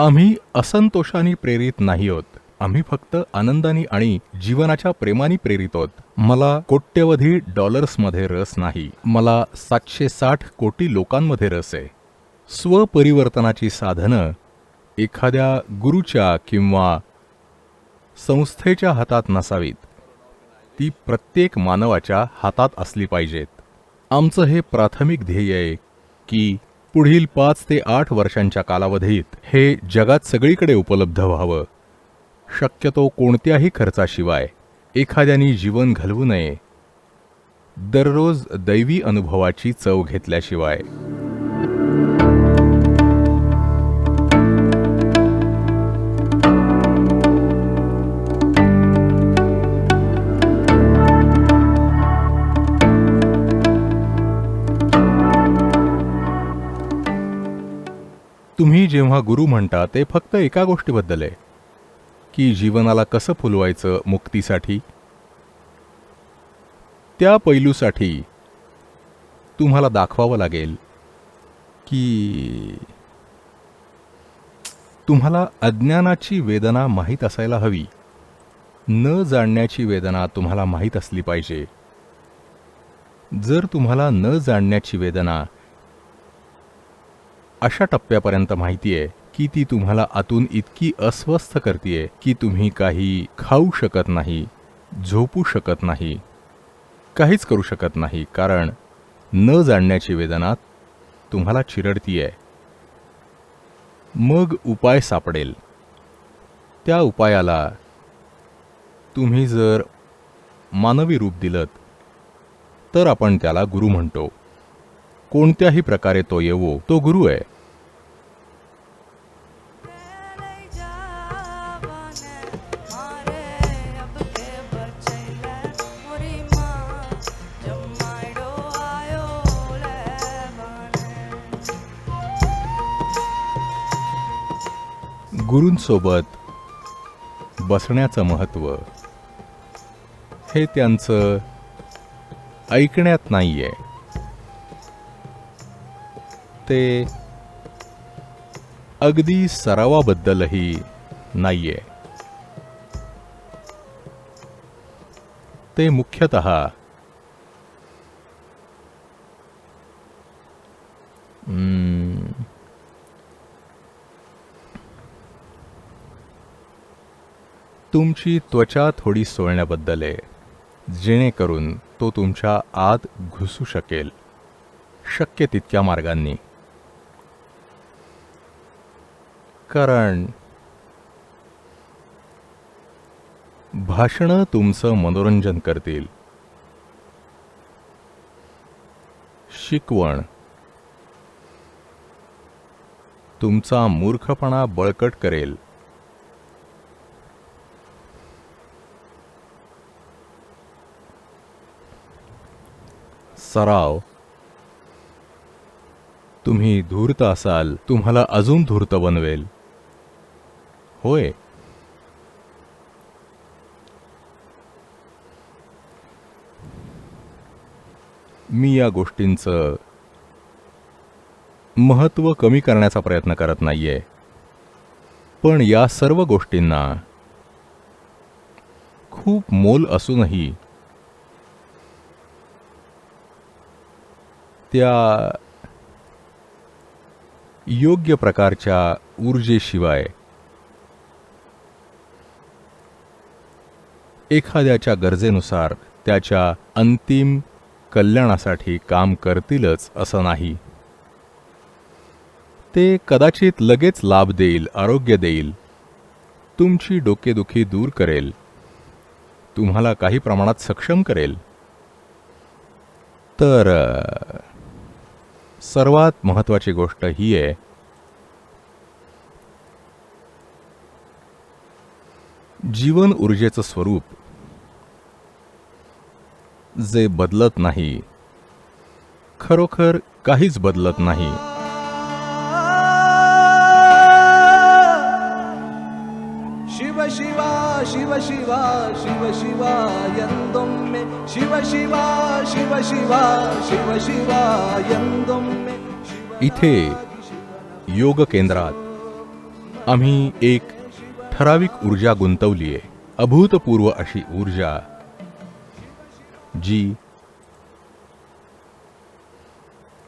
आम्ही असंतोषाने प्रेरित नाही आहोत आम्ही फक्त आनंदाने आणि जीवनाच्या प्रेमाने प्रेरित आहोत मला कोट्यवधी डॉलर्समध्ये रस नाही. मला सातशे साठ कोटी लोकांमध्ये रस आहे. स्वपरिवर्तनाची साधनं एखाद्या गुरुच्या किंवा संस्थेच्या हातात नसावीत. ती प्रत्येक मानवाच्या हातात असली पाहिजेत. आमचं हे प्राथमिक ध्येय आहे की पुढील पाच ते आठ वर्षांच्या कालावधीत हे जगात सगळीकडे उपलब्ध व्हावं. शक्यतो कोणत्याही खर्चाशिवाय एखाद्यानी जीवन घालवू नये. दररोज दैवी अनुभवाची चव घेतल्याशिवाय. जेव्हा गुरु म्हणता ते फक्त एका गोष्टीबद्दल आहे की जीवनाला कसं फुलवायचं मुक्तीसाठी? त्या पैलूसाठी तुम्हाला दाखवावं लागेल की तुम्हाला अज्ञानाची वेदना माहीत असायला हवी. न जाणण्याची वेदना तुम्हाला माहीत असली पाहिजे. जर तुम्हाला न जाणण्याची वेदना अशा टप्प्यापर्यंत माहिती आहे की ती तुम्हाला आतून इतकी अस्वस्थ करतीये की तुम्ही काही खाऊ शकत नाही झोपू शकत नाही काहीच करू शकत नाही कारण न जाणण्याची वेदना तुम्हाला चिरडतीये. मग उपाय सापडेल. त्या उपायाला तुम्ही जर मानवी रूप दिलत तर आपण त्याला गुरु म्हणतो. कोणत्याही प्रकारे तो येवो तो गुरु आहे. गुरूंसोबत बसण्याचं महत्त्व हे त्यांचं ऐकण्यात नाही आहे ते अगदी सरावाबद्दलही नाहीये. ते मुख्यतः तुमची त्वचा थोडी सोलण्याबद्दल आहे जेणेकरून तो तुमच्या आत घुसू शकेल. शक्य तितक्या मार्गांनी. कारण भाषणं तुमचं मनोरंजन करतील. शिकवण. तुमचा मूर्खपणा बळकट करेल. सराव. तुम्ही धूर्त असाल तुम्हाला अजून धूर्त बनवेल. होय. मी या गोष्टींचं महत्त्व कमी करण्याचा प्रयत्न करत नाहीये. पण या सर्व गोष्टींना खूप मोल असूनही त्या योग्य प्रकारच्या ऊर्जेशिवाय एखाद्याच्या गरजेनुसार त्याच्या अंतिम कल्याणासाठी काम करतीलच असं नाही. ते कदाचित लगेच लाभ देईल आरोग्य देईल. तुमची डोकेदुखी दूर करेल. तुम्हाला काही प्रमाणात सक्षम करेल. तर सर्वात महत्वाची गोष्ट ही आहे जीवन ऊर्जेचं स्वरूप जे बदलत नाही खरोखर काहीच बदलत नाही. शिव शिवा शिव शिवा शिव शिवा यंदोम्मे. शिव शिवा शिव शिवा शिव शिवा यंदोम्मे. इथे योग केंद्रात आम्ही एक ठराविक ऊर्जा गुंतवली आहे अभूतपूर्व अशी ऊर्जा जी.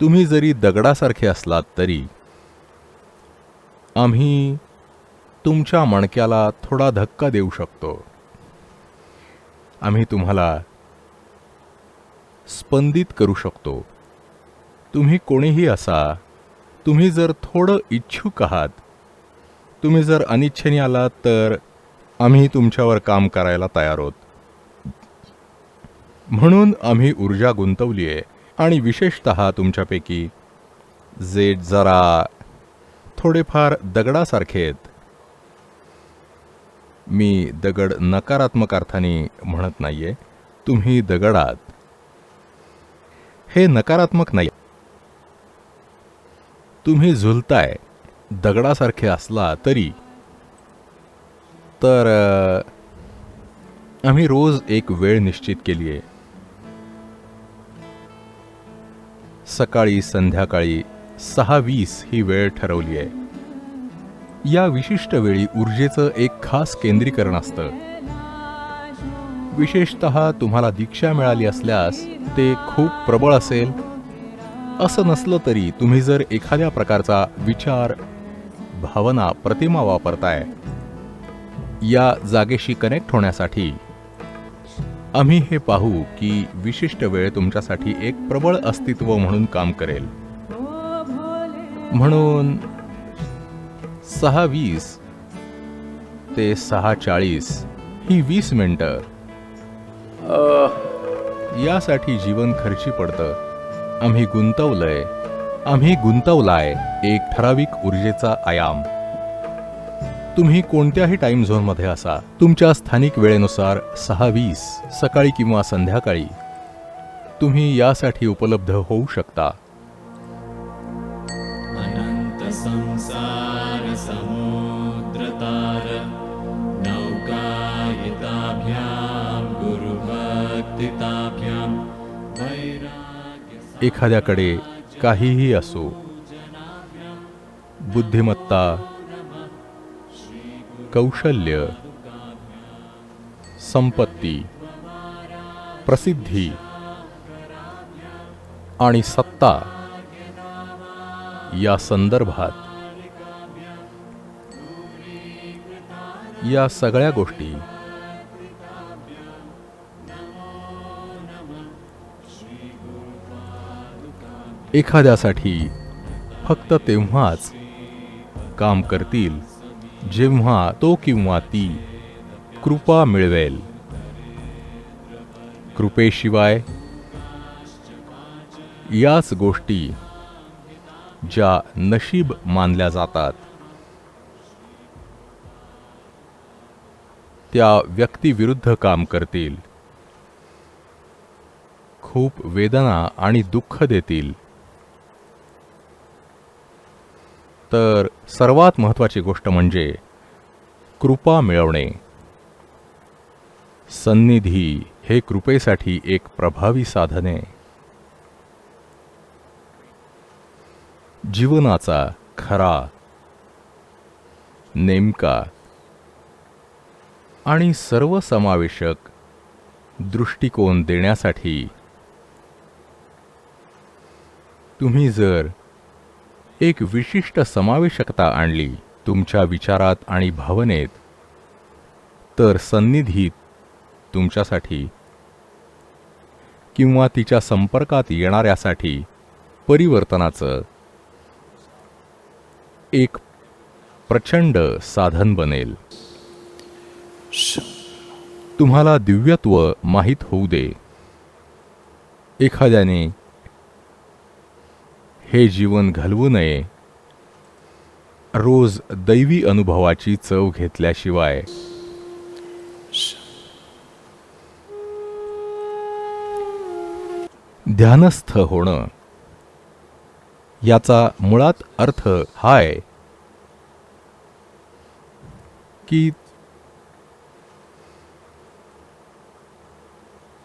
तुम्ही जरी दगडासारखे असलात तरी आम्ही तुमच्या मणक्याला थोडा धक्का देऊ शकतो. आम्ही तुम्हाला स्पंदित करू शकतो. तुम्ही कोणीही असा तुम्ही जर थोडं इच्छुक आहात तुम्ही जर अनिच्छेने आलात तर आम्ही तुमच्यावर काम करायला तयार आहोत. म्हणून आम्ही ऊर्जा गुंतवली आहे आणि विशेषत तुमच्यापैकी जे जरा थोडेफार दगडासारखे आहेत. मी दगड नकारात्मक अर्थाने म्हणत नाहीये. तुम्ही दगड आहात. हे नकारात्मक नाही. तुम्ही झुलताय. दगडासारखे असला तरी. तर आम्ही रोज एक वेळ निश्चित केली आहे सकाळी संध्याकाळी सहा वीस ही वेळ ठरवली आहे. या विशिष्ट वेळी ऊर्जेचं एक खास केंद्रीकरण असतं. विशेषत तुम्हाला दीक्षा मिळाली असल्यास ते खूप प्रबळ असेल. असं नसलं तरी तुम्ही जर एखाद्या प्रकारचा विचार भावना प्रतिमा वापरताय या जागेशी कनेक्ट होण्यासाठी आम्ही हे पाहू की विशिष्ट वेळ तुमच्यासाठी एक प्रबळ अस्तित्व म्हणून काम करेल. म्हणून सहा वीस ते सहा चाळीस ही वीस मिनटं यासाठी जीवन खर्ची पडतं. आम्ही गुंतवलंय. आम्ही गुंतवलाय एक ठराविक ऊर्जेचा आयाम. तुम्ही कोणत्याही टाइम झोनमध्ये असा. तुमच्या स्थानिक वेळेनुसार सहा वीस सकाळी किंवा संध्याकाळी. तुम्ही यासाठी उपलब्ध होऊ शकता. एखाद्याकडे काहीही असो. बुद्धिमत्ता कौशल्य संपत्ती प्रसिद्धी आणि सत्ता या संदर्भात या सगळ्या गोष्टी एखाद्यासाठी फक्त तेव्हाच काम करतील. जेव्हा तो किंवा ती कृपा मिळवेल. कृपेशिवाय याच गोष्टी ज्या नशीब मानल्या जातात त्या व्यक्तीविरुद्ध काम करतील. खूप वेदना आणि दुःख देतील. तर सर्वात महत्वाची गोष्ट म्हणजे कृपा मिळवणे. सन्निधी हे कृपेसाठी एक प्रभावी साधने जीवनाचा खरा नेमका आणि सर्वसमावेशक दृष्टिकोन देण्यासाठी तुम्ही जर एक विशिष्ट समावेशकता आणली तुमच्या विचारात आणि भावनेत. तर सन्निधीत तुमच्यासाठी किंवा तिच्या संपर्कात येणाऱ्यासाठी परिवर्तनाचं एक प्रचंड साधन बनेल. तुम्हाला दिव्यत्व माहीत होऊ दे. एखाद्याने हे जीवन घालवू नये. रोज दैवी अनुभवाची चव घेतल्याशिवाय. ध्यानस्थ होणं. याचा मुळात अर्थ हा आहे की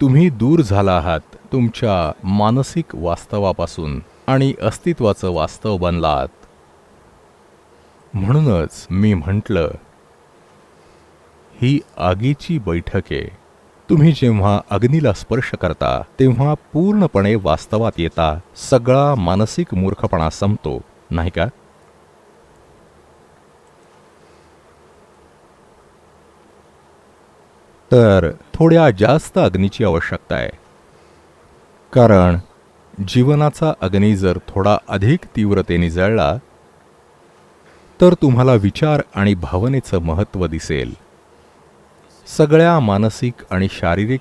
तुम्ही दूर झाला आहात तुमच्या मानसिक वास्तवापासून. आणि अस्तित्वाचं वास्तव बनलात. म्हणूनच मी म्हटलं ही आगीची बैठक आहे तुम्ही जेव्हा अग्नीला स्पर्श करता तेव्हा पूर्णपणे वास्तवात येता सगळा मानसिक मूर्खपणा संपतो नाही का? तर थोड्या जास्त अग्नीची आवश्यकता आहे. कारण जीवनाचा अग्नी जर थोडा अधिक तीव्रतेने जळला तर तुम्हाला विचार आणि भावनेचं महत्त्व दिसेल. सगळ्या मानसिक आणि शारीरिक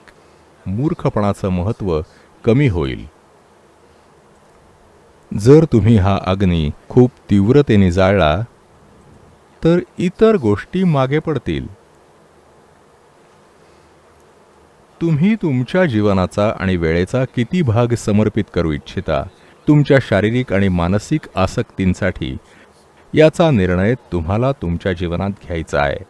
मूर्खपणाचं महत्त्व कमी होईल. जर तुम्ही हा अग्नी खूप तीव्रतेने जाळला तर इतर गोष्टी मागे पडतील. तुम्ही तुमच्या जीवनाचा आणि वेळेचा किती भाग समर्पित करू इच्छिता तुमच्या शारीरिक आणि मानसिक आसक्तींसाठी याचा निर्णय तुम्हाला तुमच्या जीवनात घ्यायचा आहे.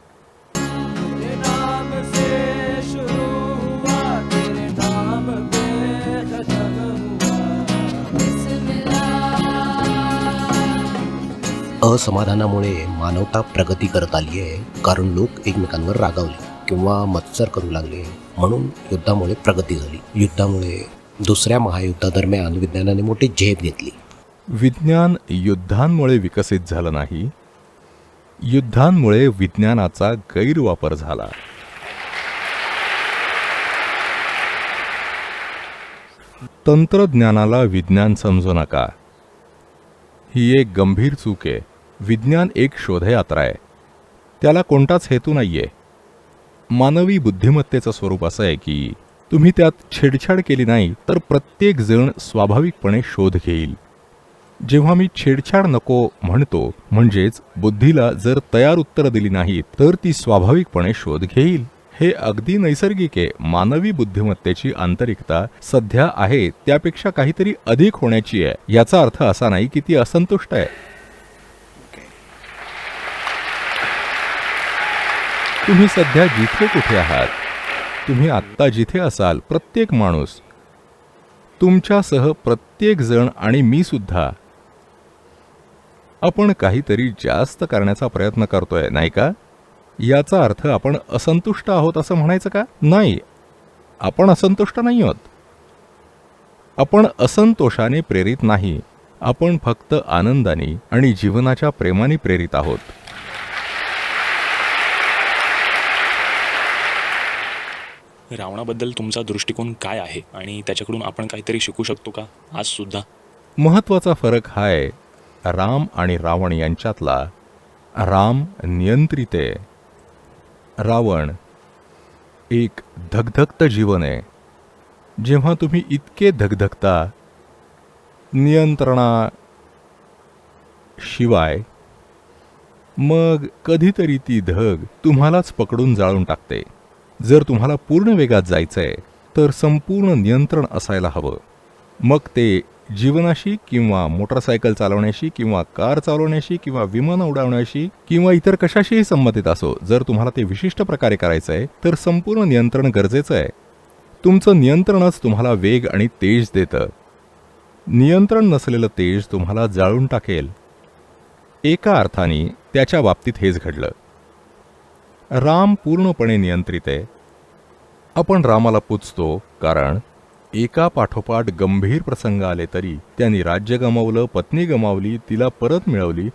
असमाधानामुळे मानवता प्रगती करत आली आहे कारण लोक एकमेकांवर रागावले किंवा मत्सर करू लागले. म्हणून युद्धामुळे प्रगती झाली. युद्धामुळे दुसऱ्या महायुद्धादरम्यान विज्ञानाने मोठी झेप घेतली. विज्ञान युद्धांमुळे विकसित झालं नाही युद्धांमुळे विज्ञानाचा गैरवापर झाला. तंत्रज्ञानाला विज्ञान समजू नका. ही एक गंभीर चूक आहे. विज्ञान एक शोधयात्रा आहे. त्याला कोणताच हेतू नाही आहे मानवी बुद्धिमत्तेचं स्वरूप असं आहे की तुम्ही त्यात छेडछाड केली नाही तर प्रत्येक जण स्वाभाविकपणे शोध घेईल. जेव्हा मी छेडछाड नको म्हणतो म्हणजेच बुद्धीला जर तयार उत्तर दिली नाहीत तर ती स्वाभाविकपणे शोध घेईल. हे अगदी नैसर्गिक आहे. मानवी बुद्धिमत्तेची आंतरिकता सध्या आहे त्यापेक्षा काहीतरी अधिक होण्याची आहे. याचा अर्थ असा नाही की ती असंतुष्ट आहे. तुम्ही सध्या जिथे कुठे आहात? तुम्ही आत्ता जिथे असाल प्रत्येक माणूस. तुमच्यासह प्रत्येक जण आणि मी सुद्धा. आपण काहीतरी जास्त करण्याचा प्रयत्न करतोय नाही का? याचा अर्थ आपण असंतुष्ट आहोत असं म्हणायचं का? नाही. आपण असंतुष्ट नाही आहोत. आपण असंतोषाने प्रेरित नाही. आपण फक्त आनंदाने आणि जीवनाच्या प्रेमाने प्रेरित आहोत. रावणाबद्दल तुमचा दृष्टिकोन काय आहे? आणि त्याच्याकडून आपण काहीतरी शिकू शकतो का? आज सुद्धा. महत्त्वाचा फरक हा आहे राम आणि रावण यांच्यातला राम नियंत्रित. आहे रावण एक धगधगत जीवन आहे. जेव्हा तुम्ही इतके धगधगता नियंत्रणा शिवाय मग कधीतरी ती धग तुम्हालाच पकडून जाळून टाकते. जर तुम्हाला पूर्ण वेगात जायचं आहे तर संपूर्ण नियंत्रण असायला हवं. मग ते जीवनाशी किंवा मोटरसायकल चालवण्याशी किंवा कार चालवण्याशी किंवा विमान उडवण्याशी किंवा इतर कशाशीही संबंधित असो जर तुम्हाला ते विशिष्ट प्रकारे करायचं आहे तर संपूर्ण नियंत्रण गरजेचं आहे. तुमचं नियंत्रणच तुम्हाला वेग आणि तेज देतं. नियंत्रण नसलेलं तेज तुम्हाला जाळून टाकेल. एका अर्थाने त्याच्या बाबतीत हेच घडलं. राम पूर्णपणे नियंत्रित आहे. आपण रामाला पुजतो कारण एका पाठोपाठ गंभीर प्रसंग आले तरी त्यांनी राज्य गमावलं पत्नी गमावली तिला परत मिळवली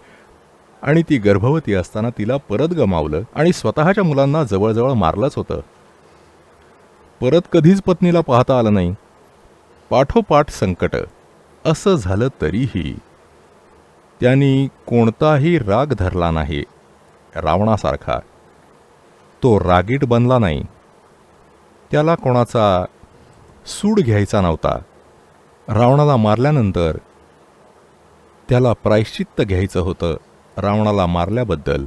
आणि ती गर्भवती असताना तिला परत गमावलं आणि स्वतःच्या मुलांना जवळजवळ मारलंच होतं. परत कधीच पत्नीला पाहता आलं नाही. पाठोपाठ संकट असं झालं तरीही त्यांनी कोणताही राग धरला नाही. रावणासारखा तो रागीट बनला नाही. त्याला कोणाचा सूड घ्यायचा नव्हता. रावणाला मारल्यानंतर त्याला प्रायश्चित्त घ्यायचं होतं रावणाला मारल्याबद्दल.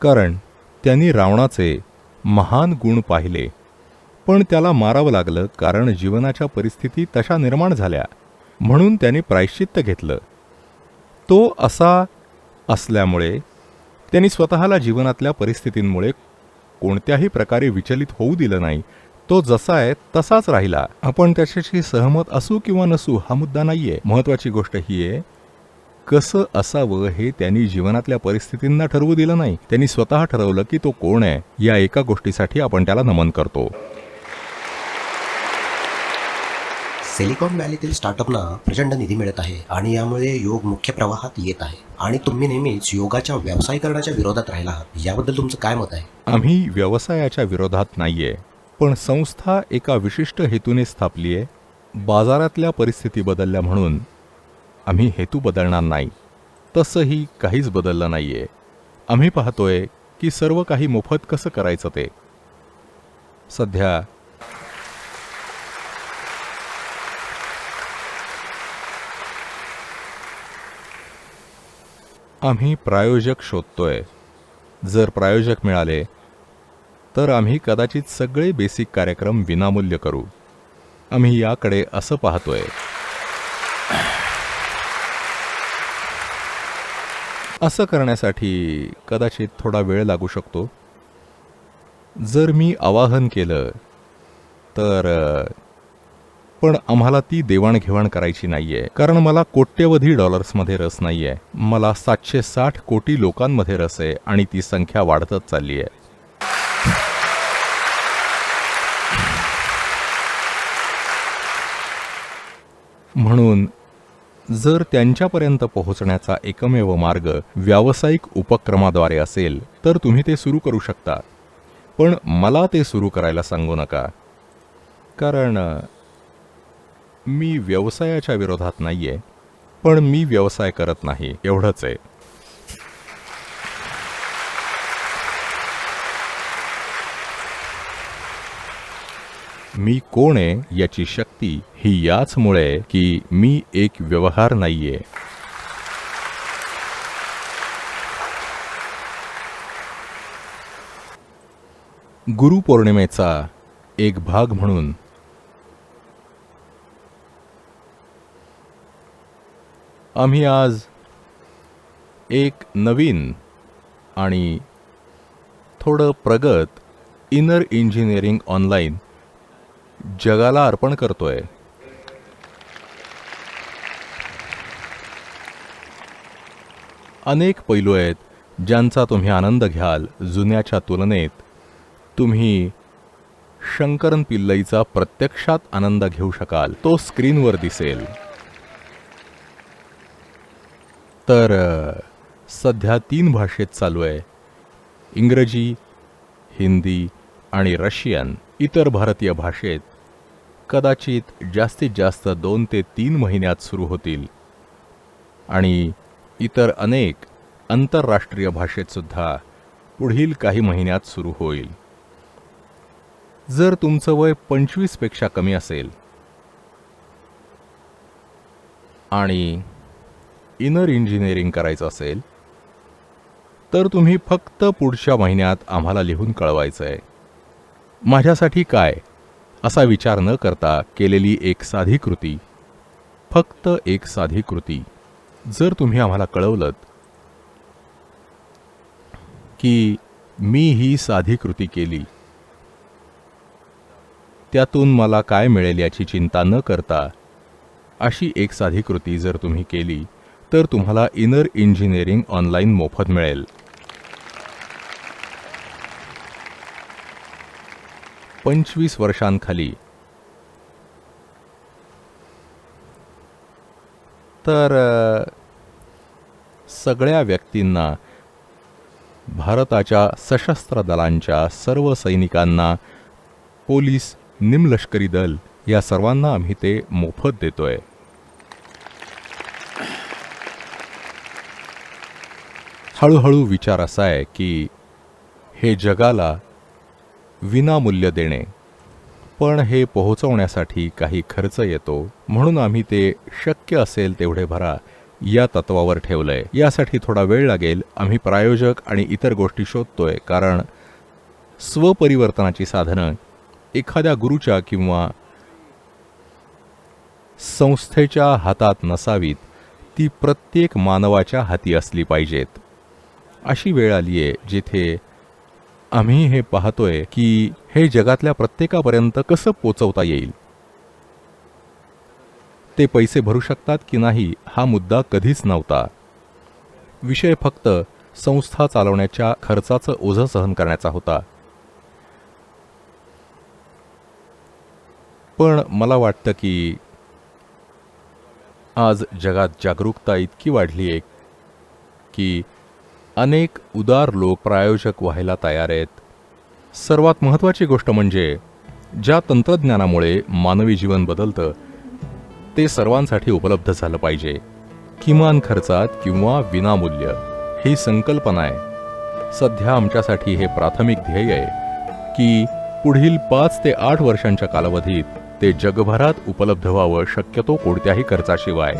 कारण त्यांनी रावणाचे महान गुण पाहिले. पण त्याला मारावं लागलं कारण जीवनाच्या परिस्थिती तशा निर्माण झाल्या. म्हणून त्याने प्रायश्चित्त घेतलं. तो असा असल्यामुळे त्यांनी स्वतःला जीवनातल्या परिस्थितींमुळे कोणत्याही प्रकारे विचलित होऊ दिलं नाही. तो जसा आहे तसाच राहिला. आपण त्याच्याशी सहमत असू किंवा नसू हा मुद्दा नाहीये. महत्वाची गोष्ट ही आहे कसं असावं हे त्यांनी जीवनातल्या परिस्थितींना ठरवू दिलं नाही. त्यांनी स्वतः ठरवलं की तो कोण आहे या एका गोष्टीसाठी आपण त्याला नमन करतो. सिलिकॉन व्हॅलीतील स्टार्टअपना प्रचंड निधी मिळत आहे आणि यामुळे योग मुख्य प्रवाहात येत आहे. आणि तुम्ही नेहमीच योगाच्या व्यवसायीकरणाच्या विरोधात राहिला आहात. याबद्दल तुमचं काय मत आहे? आम्ही व्यवसायाच्या विरोधात नाहीये पण संस्था एका विशिष्ट हेतूने स्थापली आहे बाजारातल्या परिस्थिती बदलल्या म्हणून. आम्ही हेतू बदलणार नाही. तसंही काहीच बदललं नाही आहे आम्ही पाहतोय की सर्व काही मोफत कसं करायचं ते? सध्या आम्ही प्रायोजक शोधतोय. जर प्रायोजक मिळाले तर आम्ही कदाचित सगळे बेसिक कार्यक्रम विनामूल्य करू. आम्ही याकडे असं पाहतोय. असं करण्यासाठी कदाचित थोडा वेळ लागू शकतो. जर मी आवाहन केलं तर पण आम्हाला ती देवाणघेवाण करायची नाहीये. कारण मला कोट्यवधी डॉलर्समध्ये रस नाहीये. मला सातशे साठ कोटी लोकांमध्ये रस आहे आणि ती संख्या वाढतच चालली आहे म्हणून जर त्यांच्यापर्यंत पोहोचण्याचा एकमेव मार्ग व्यावसायिक उपक्रमाद्वारे असेल तर तुम्ही ते सुरू करू शकता. पण मला ते सुरू करायला सांगू नका. कारण मी व्यवसायाच्या विरोधात नाहीये पण मी व्यवसाय करत नाही एवढंच आहे. मी कोण आहे याची शक्ती ही याचमुळे आहे की मी एक व्यवहार नाहीये. गुरुपौर्णिमेचा एक भाग म्हणून आम्ही आज एक नवीन आणि थोडं प्रगत इनर इंजिनिअरिंग ऑनलाईन जगाला अर्पण करतोय. अनेक पैलू आहेत ज्यांचा तुम्ही आनंद घ्याल. जुन्याच्या तुलनेत तुम्ही शंकरन पिल्लईचा प्रत्यक्षात आनंद घेऊ शकाल. तो स्क्रीनवर दिसेल. तर सध्या तीन भाषेत चालू आहे. इंग्रजी हिंदी आणि रशियन इतर भारतीय भाषेत. कदाचित जास्तीत जास्त दोन ते तीन महिन्यात सुरू होतील. आणि इतर अनेक आंतरराष्ट्रीय भाषेतसुद्धा पुढील काही महिन्यात सुरू होईल. जर तुमचं वय पंचवीसपेक्षा कमी असेल. आणि इनर इंजिनिअरिंग करायचं असेल तर तुम्ही फक्त पुढच्या महिन्यात आम्हाला लिहून कळवायचं आहे माझ्यासाठी काय? असा विचार न करता केलेली एक साधी कृती. फक्त एक साधी कृती. जर तुम्ही आम्हाला कळवलं की मी ही साधी कृती केली त्यातून मला काय मिळेल याची चिंता न करता अशी एक साधी कृती जर तुम्ही केली तर तुम्हाला इनर इंजिनिअरिंग ऑनलाईन मोफत मिळेल. पंचवीस वर्षांखाली. तर सगळ्या व्यक्तींना भारताच्या सशस्त्र दलांच्या सर्व सैनिकांना पोलीस निमलष्करी दल या सर्वांना आम्ही ते मोफत देतोय. हळूहळू विचार असा आहे की हे जगाला विनामूल्य देणे पण हे पोहोचवण्यासाठी काही खर्च येतो म्हणून आम्ही ते शक्य असेल तेवढे भरा या तत्वावर ठेवलंय. यासाठी थोडा वेळ लागेल आम्ही प्रायोजक आणि इतर गोष्टी शोधतोय कारण स्वपरिवर्तनाची साधनं एखाद्या गुरुच्या किंवा संस्थेच्या हातात नसावीत ती प्रत्येक मानवाच्या हाती असली पाहिजेत. अशी वेळ आली आहे जिथे आम्ही हे पाहतोय की हे जगातल्या प्रत्येकापर्यंत कसं पोचवता येईल. ते पैसे भरू शकतात की नाही हा मुद्दा कधीच नव्हता. विषय फक्त संस्था चालवण्याच्या खर्चाचं ओझं सहन करण्याचा होता. पण मला वाटतं की आज जगात जागरूकता इतकी वाढली आहे की अनेक उदार लोक प्रायोजक व्हायला तयार आहेत. सर्वात महत्त्वाची गोष्ट म्हणजे ज्या तंत्रज्ञानामुळे मानवी जीवन बदलतं ते सर्वांसाठी उपलब्ध झालं पाहिजे. किमान खर्चात किंवा विनामूल्य ही संकल्पना आहे. सध्या आमच्यासाठी हे प्राथमिक ध्येय आहे की पुढील पाच ते आठ वर्षांच्या कालावधीत ते जगभरात उपलब्ध व्हावं शक्यतो कोणत्याही खर्चाशिवाय.